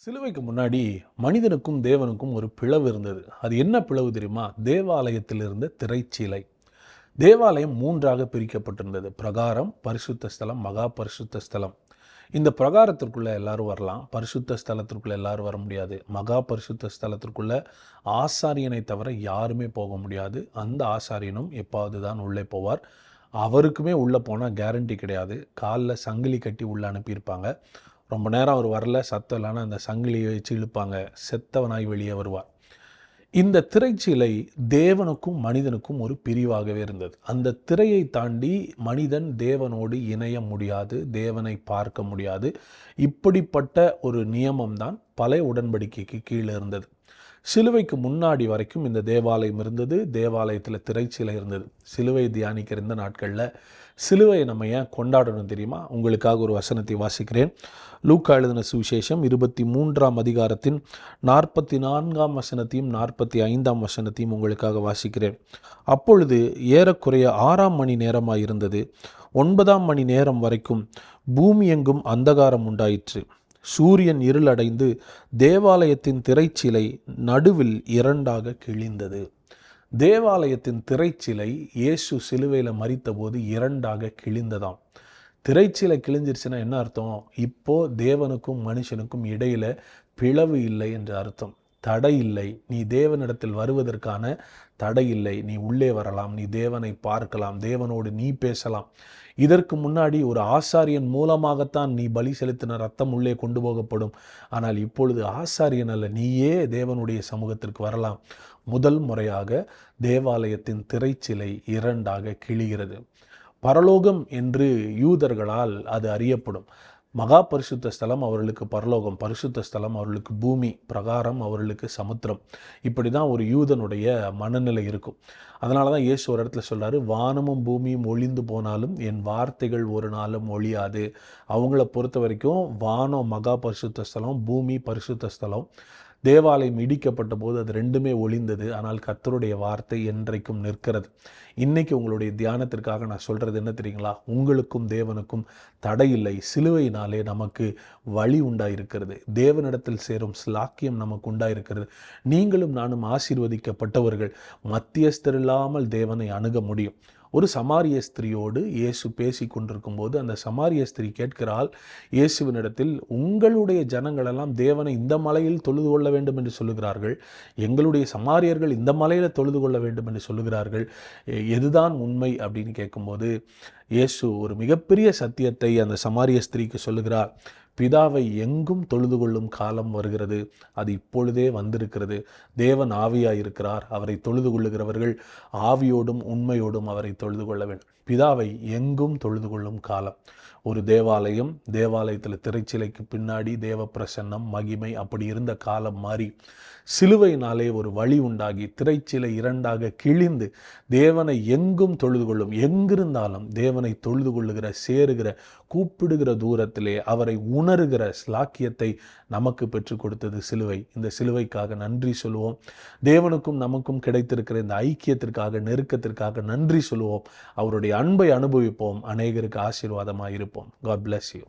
சிலுவைக்கு முன்னாடி மனிதனுக்கும் தேவனுக்கும் ஒரு பிளவு இருந்தது. அது என்ன பிளவு தெரியுமா? தேவாலயத்தில் இருந்த திரைச்சீலை. தேவாலயம் மூன்றாக பிரிக்கப்பட்டிருந்தது. பிரகாரம் பரிசுத்த ஸ்தலம் மகா பரிசுத்த ஸ்தலம். இந்த பிரகாரத்திற்குள்ள எல்லாரும் வரலாம். பரிசுத்த ஸ்தலத்திற்குள்ள எல்லாரும் வர முடியாது. மகா பரிசுத்த ஸ்தலத்திற்குள்ள ஆசாரியனை தவிர யாருமே போக முடியாது. அந்த ஆசாரியனும் எப்பாவது தான் உள்ளே போவார். அவருக்குமே உள்ளே போனால் கேரண்டி கிடையாது. காலில் சங்கிலி கட்டி உள்ளே அனுப்பியிருப்பாங்க. ரொம்ப நேரம் அவர் வரல சத்தம் இல்லைன்னா அந்த சங்கிலியை வச்சு இழுப்பாங்க. செத்தவனாய் வெளியே வருவார். இந்த திரைச்சீலை தேவனுக்கும் மனிதனுக்கும் ஒரு பிரிவாகவே இருந்தது. அந்த திரையை தாண்டி மனிதன் தேவனோடு இணைய முடியாது தேவனை பார்க்க முடியாது. இப்படிப்பட்ட ஒரு நியமம்தான் பழைய உடன்படிக்கைக்கு கீழே இருந்தது. சிலுவைக்கு முன்னாடி வரைக்கும் இந்த தேவாலயம் இருந்தது. தேவாலயத்தில் திரைச்சிலை இருந்தது. சிலுவை தியானிக்கிற இந்த நாட்களில் சிலுவையை நம்ம ஏன் கொண்டாடணும் தெரியுமா? உங்களுக்காக ஒரு வசனத்தை வாசிக்கிறேன். லூக்கா எழுதின சுவிசேஷம் இருபத்தி மூன்றாம் அதிகாரத்தின் நாற்பத்தி நான்காம் வசனத்தையும் நாற்பத்தி ஐந்தாம் வசனத்தையும் உங்களுக்காக வாசிக்கிறேன். அப்பொழுது ஏறக்குறைய ஆறாம் மணி நேரமாக இருந்தது. ஒன்பதாம் மணி நேரம் வரைக்கும் பூமி எங்கும் அந்தகாரம் உண்டாயிற்று. சூரியன் இருளடைந்து தேவாலயத்தின் திரைச்சிலை நடுவில் இரண்டாக கிழிந்தது. தேவாலயத்தின் திரைச்சிலை இயேசு சிலுவையில் மறித்தபோது இரண்டாக கிழிந்ததாம். திரைச்சிலை கிழிஞ்சிருச்சுன்னா என்ன அர்த்தம்? இப்போ தேவனுக்கும் மனுஷனுக்கும் இடையில பிளவு இல்லை என்று அர்த்தம். தடை இல்லை நீ தேவனிடத்தில் வருவதற்கான தடை இல்லை நீ உள்ளே வரலாம். நீ தேவனை பார்க்கலாம். தேவனோடு நீ பேசலாம். இதற்கு முன்னாடி ஒரு ஆசாரியன் மூலமாகத்தான் நீ பலி செலுத்தின ரத்தம் உள்ளே கொண்டு போகப்படும். ஆனால் இப்பொழுது ஆசாரியன் அல்ல. நீயே தேவனுடைய சமூகத்திற்கு வரலாம். முதல் முறையாக தேவாலயத்தின் திரைச்சிலை இரண்டாக கிழிகிறது. பரலோகம் என்று யூதர்களால் அது அறியப்படும். மகா பரிசுத்த ஸ்தலம் அவர்களுக்கு பரலோகம் பரிசுத்த ஸ்தலம் அவர்களுக்கு பூமி பிரகாரம் அவர்களுக்கு சமுத்திரம். இப்படி தான் ஒரு யூதனுடைய மனநிலை இருக்கும். அதனால தான் இயேசு ஒரு இடத்துல சொல்கிறாரு வானமும் பூமியும் ஒளிந்து போனாலும் என் வார்த்தைகள் ஒரு நாளும் ஒழியாது. அவங்கள பொறுத்த வரைக்கும் வானம் மகா பரிசுத்த ஸ்தலம் பூமி பரிசுத்த ஸ்தலம். தேவாலயம் இடிக்கப்பட்ட போது அது ரெண்டுமே ஒளிந்தது. ஆனால் கத்தருடைய வார்த்தை என்றைக்கும் நிற்கிறது. இன்னைக்கு உங்களுடைய தியானத்திற்காக நான் சொல்கிறது என்ன தெரியுங்களா? உங்களுக்கும் தேவனுக்கும் தடையில்லை. சிலுவையினாலே நமக்கு வழி உண்டாயிருக்கிறது. தேவனிடத்தில் சேரும் ஸ்லாக்கியம் நமக்கு உண்டாயிருக்கிறது. நீங்களும் நானும் ஆசீர்வதிக்கப்பட்டவர்கள். மத்தியஸ்தர் இல்லாமல் தேவனை அணுக முடியும். ஒரு சமாரிய ஸ்திரியோடு இயேசு பேசி கொண்டிருக்கும் போது அந்த சமாரிய ஸ்திரீ கேட்கிறாள் இயேசுவினிடத்தில் உங்களுடைய ஜனங்களெல்லாம் தேவனை இந்த மலையில் தொழுது கொள்ள வேண்டும் என்று சொல்லுகிறார்கள். எங்களுடைய சமாரியர்கள் இந்த மலையில் தொழுது கொள்ள வேண்டும் என்று சொல்லுகிறார்கள். எதுதான் உண்மை? அப்படின்னு கேட்கும்போது இயேசு ஒரு மிகப்பெரிய சத்தியத்தை அந்த சமாரிய ஸ்திரீக்கு சொல்லுகிறார். பிதாவை எங்கும் தொழுது கொள்ளும் காலம் வருகிறது. அது இப்பொழுதே வந்திருக்கிறது. தேவன் ஆவியாய் இருக்கிறார் அவரை தொழுது கொள்ளுகிறவர்கள் ஆவியோடும் உண்மையோடும் அவரை தொழுது கொள்ள வேண்டும். பிதாவை எங்கும் தொழுது கொள்ளும் காலம். ஒரு தேவாலயம் தேவாலயத்தில் திரைச்சிலைக்கு பின்னாடி தேவ பிரசன்னம் மகிமை அப்படி இருந்த காலம் மாறி சிலுவையினாலே ஒரு வழி உண்டாகி திரைச்சிலை இரண்டாக கிழிந்து தேவனை எங்கும் தொழுது கொள்ளும் எங்கிருந்தாலும் தேவனை தொழுது கொள்ளுகிற சேருகிற கூப்பிடுகிற தூரத்திலே அவரை உணருகிற ஸ்லாக்கியத்தை நமக்கு பெற்றுக் கொடுத்தது சிலுவை. இந்த சிலுவைக்காக நன்றி சொல்லுவோம். தேவனுக்கும் நமக்கும் கிடைத்திருக்கிற இந்த ஐக்கியத்திற்காக நெருக்கத்திற்காக நன்றி சொல்லுவோம். அவருடைய அன்பை அனுபவிப்போம். அநேகருக்கு ஆசீர்வாதமாக இருப்போம் God bless you.